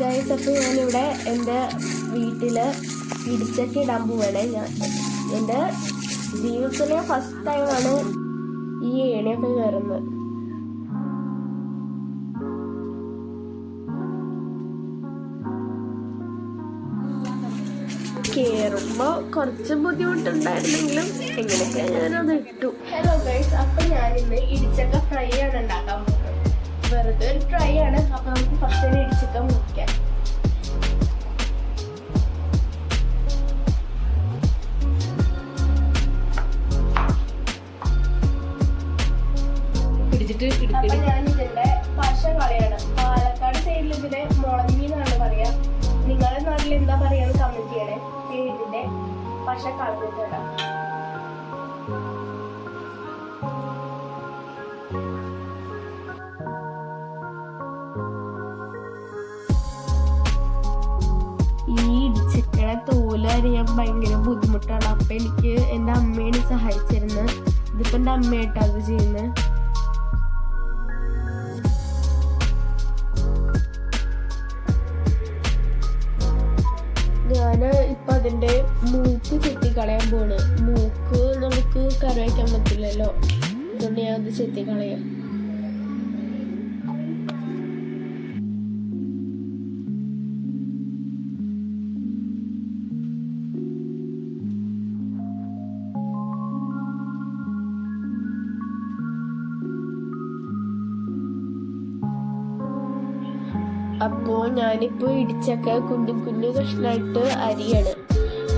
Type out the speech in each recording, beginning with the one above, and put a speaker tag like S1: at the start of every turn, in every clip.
S1: Guys അപ്പോൾ ഞാനിവിടെ എന്റെ വീട്ടിൽ ഇടിച്ചൊക്കെ ഇടാൻ പോവാണ്. ഞാൻ എന്റെ ജീവിതത്തിലെ ഫസ്റ്റ് ടൈമാണ് ഈ ഏണിയൊക്കെ കയറുന്നത്. കയറുമ്പോൾ കുറച്ച് ബുദ്ധിമുട്ടുണ്ടായിരുന്നെങ്കിലും എങ്ങനെയൊക്കെ ഞാനത് ഇട്ടു. ഹലോ ഗൈസ് അപ്പം ഞാനിന്ന് ഇടിച്ചക്ക ഫ്രൈ ആണ് ഉണ്ടാക്കാൻ പോകുന്നത് വെറുതെ ഒരു ഫ്രൈ ആണ്. അപ്പം നമുക്ക് ഫസ്റ്റ് തന്നെ ഇടിച്ചക്ക
S2: പിടിച്ചിട്ട്
S1: അപ്പൊ ഞാൻ ഇതിന്റെ പശ കളയാണ് പാലക്കാട് സൈഡിൽ ഇതിന് മുളങ്ങി എന്നാണ് പറയാ. നിങ്ങളുടെ നാട്ടിൽ എന്താ പറയാന്ന് കമന്റ് ചെയ്യണേ. പിന്നെ ഇതിന്റെ ഭാഷ കളഞ്ഞിട്ടുണ്ട് ഈ ഇടിച്ചിക്കണ തോൽ അറിയാൻ ഭയങ്കര ബുദ്ധിമുട്ടാണ്. അപ്പൊ എനിക്ക് എന്റെ അമ്മയാണ് സഹായിച്ചിരുന്നത് ഇതിപ്പോ എന്റെ അമ്മയായിട്ടാണ് അത് ചെയ്യുന്നത് ഇപ്പൊ അതിന്റെ മൂക്ക് ചെത്തി കളയാൻ പോണ്. മൂക്ക് നമുക്ക് കറി വയ്ക്കാൻ പറ്റില്ലല്ലോ. അതുകൊണ്ട് ഞാൻ അത് ചെത്തി കളയാം അപ്പോ ഞാനിപ്പോ ഇടിച്ചൊക്കെ കുഞ്ഞു കുഞ്ഞു കഷ്ണമായിട്ട് അരിയാണ്.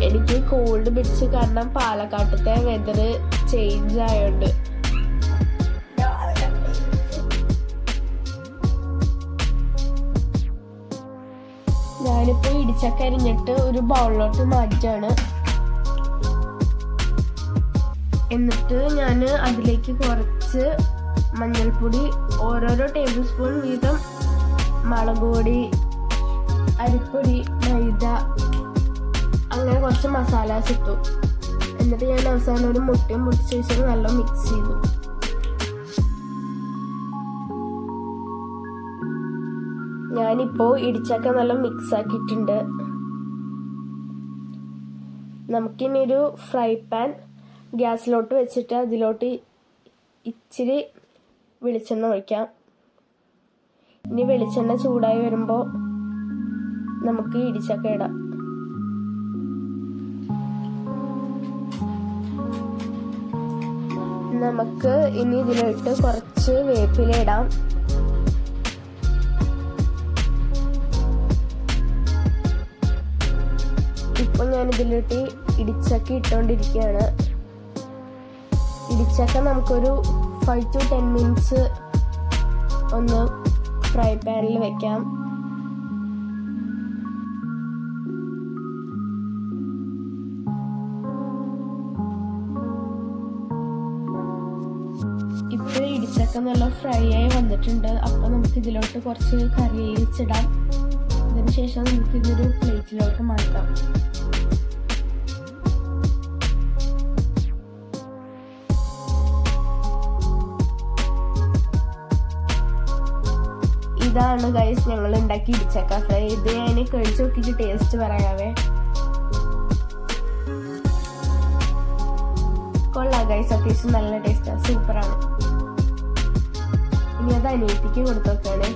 S1: എനിക്ക് കോൾഡ് പിടിച്ച് കാരണം പാലക്കാട്ടത്തെ വെതർ ചേഞ്ച് ആയോണ്ട്. ഞാനിപ്പോ ഇടിച്ചക്ക അരിഞ്ഞിട്ട് ഒരു ബൗളിലോട്ട് മാറ്റാണ് എന്നിട്ട് ഞാൻ അതിലേക്ക് കുറച്ച് മഞ്ഞൾപ്പൊടി ഓരോരോ ടേബിൾ സ്പൂൺ വീതം മുളക് പൊടി അരിപ്പൊടി മൈദ അങ്ങനെ കുറച്ച് മസാലാസ് ഇട്ടു. എന്നിട്ട് ഞാൻ അവസാനം ഒരു മുട്ടയും പൊട്ടിച്ച് വെച്ചിട്ട് നല്ല മിക്സ് ചെയ്തു. ഞാനിപ്പോ ഇടിച്ചൊക്കെ നല്ല മിക്സ് ആക്കിയിട്ടുണ്ട്. നമുക്കിനി ഒരു ഫ്രൈ പാൻ ഗ്യാസിലോട്ട് വെച്ചിട്ട് അതിലോട്ട് ഇച്ചിരി വെളിച്ചെണ്ണ ഒഴിക്കാം. ഇനി വെളിച്ചെണ്ണ ചൂടായി വരുമ്പോൾ നമുക്ക് ഇടിച്ചക്ക ഇടാം. നമുക്ക് ഇനി ഇതിലോട്ട് കുറച്ച് വേപ്പില ഇടാം. ഇപ്പൊ ഞാൻ ഇതിലോട്ട് ഇടിച്ചക്ക ഇട്ടുകൊണ്ടിരിക്കുകയാണ് ഇടിച്ചക്ക നമുക്കൊരു ഫൈവ് ടു ടെൻ മിനിറ്റ്സ് ഒന്ന് ഫ്രൈ പാനിൽ വെക്കാം. ഇപ്പോൾ ഇടിച്ചക്ക നല്ല ഫ്രൈ ആയി വന്നിട്ടുണ്ട്. അപ്പോൾ നമുക്ക് ഇതിലോട്ട് കുറച്ച് കറി വെച്ചിടാം അതിനുശേഷം നമുക്ക് ഇതൊരു പ്ലേറ്റിലോട്ട് മാറ്റാം. ഇതാണ് ഗൈസ് ഞങ്ങൾ ഉണ്ടാക്കി ഇടിച്ചക്ക ഫ്രൈ ഇത് ഞാൻ കഴിച്ചു നോക്കിയിട്ട് ടേസ്റ്റ് പറയാവേ കൊള്ളാം ഗൈസ് അത്യാവശ്യം നല്ല ടേസ്റ്റാണ് സൂപ്പറാണ് ഇനി അത് അനിയത്തിക്ക് കൊടുത്തൊക്കെയാണ്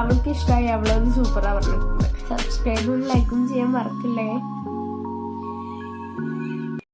S1: അവൾക്ക് ഇഷ്ടമായി അവളത് സൂപ്പറാ പറഞ്ഞിട്ടുണ്ട്. സബ്സ്ക്രൈബും ലൈക്കും ചെയ്യാൻ മറക്കില്ലേ?